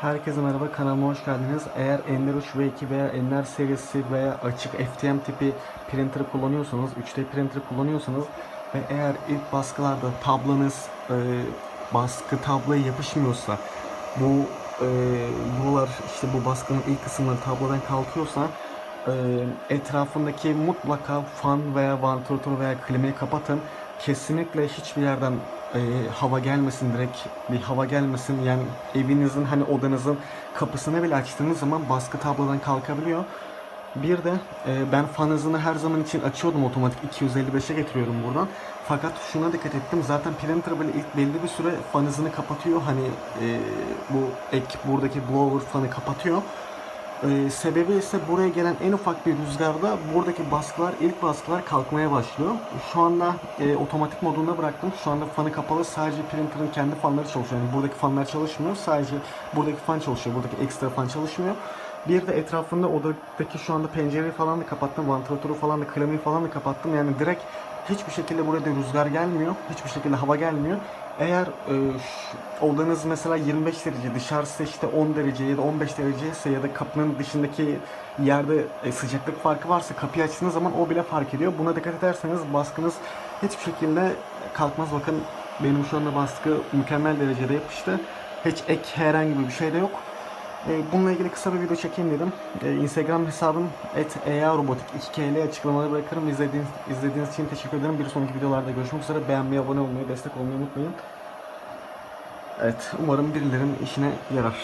Herkese merhaba kanalıma hoş geldiniz. Eğer Ender 3 V2 veya Ender serisi veya açık FTM tipi printer kullanıyorsanız, 3D printer kullanıyorsanız ve eğer ilk baskılarda tablanız e, baskı tabloya yapışmıyorsa bu e, buralar işte bu baskının ilk kısımları tablodan kalkıyorsa e, etrafındaki mutlaka fan veya vantilatör veya klimayı kapatın. Kesinlikle hiçbir yerden e, hava gelmesin direkt bir hava gelmesin yani evinizin hani odanızın kapısını bile açtığınız zaman baskı tablodan kalkabiliyor. Bir de e, ben fan hızını her zaman için açıyordum otomatik 255'e getiriyorum buradan. Fakat şuna dikkat ettim zaten printer böyle ilk belli bir süre fan hızını kapatıyor. Hani e, bu ek buradaki blower fanı kapatıyor. Ee, sebebi ise buraya gelen en ufak bir rüzgarda buradaki baskılar, ilk baskılar kalkmaya başlıyor. Şu anda e, otomatik modunda bıraktım. Şu anda fanı kapalı. Sadece printer'ın kendi fanları çalışıyor. Yani buradaki fanlar çalışmıyor. Sadece buradaki fan çalışıyor. Buradaki ekstra fan çalışmıyor. Bir de etrafında odadaki şu anda pencereyi falan da kapattım. Vantilatörü falan da, klimayı falan da kapattım. Yani direkt hiçbir şekilde burada rüzgar gelmiyor. Hiçbir şekilde hava gelmiyor. Eğer e, odanız mesela 25 derece, dışarısı işte 10 derece ya da 15 derece ise ya da kapının dışındaki yerde e, sıcaklık farkı varsa kapıyı açtığınız zaman o bile fark ediyor. Buna dikkat ederseniz baskınız hiçbir şekilde kalkmaz. Bakın benim şu anda baskı mükemmel derecede yapıştı. Hiç ek herhangi bir şey de yok. E, Bununla ilgili kısa bir video çekeyim dedim. E, Instagram hesabım @earobotik 2K ile açıklamaları bırakırım. İzlediğiniz, izlediğiniz için teşekkür ederim. Bir sonraki videolarda görüşmek üzere. Beğenmeyi, abone olmayı, destek olmayı unutmayın. Evet, umarım birilerinin işine yarar.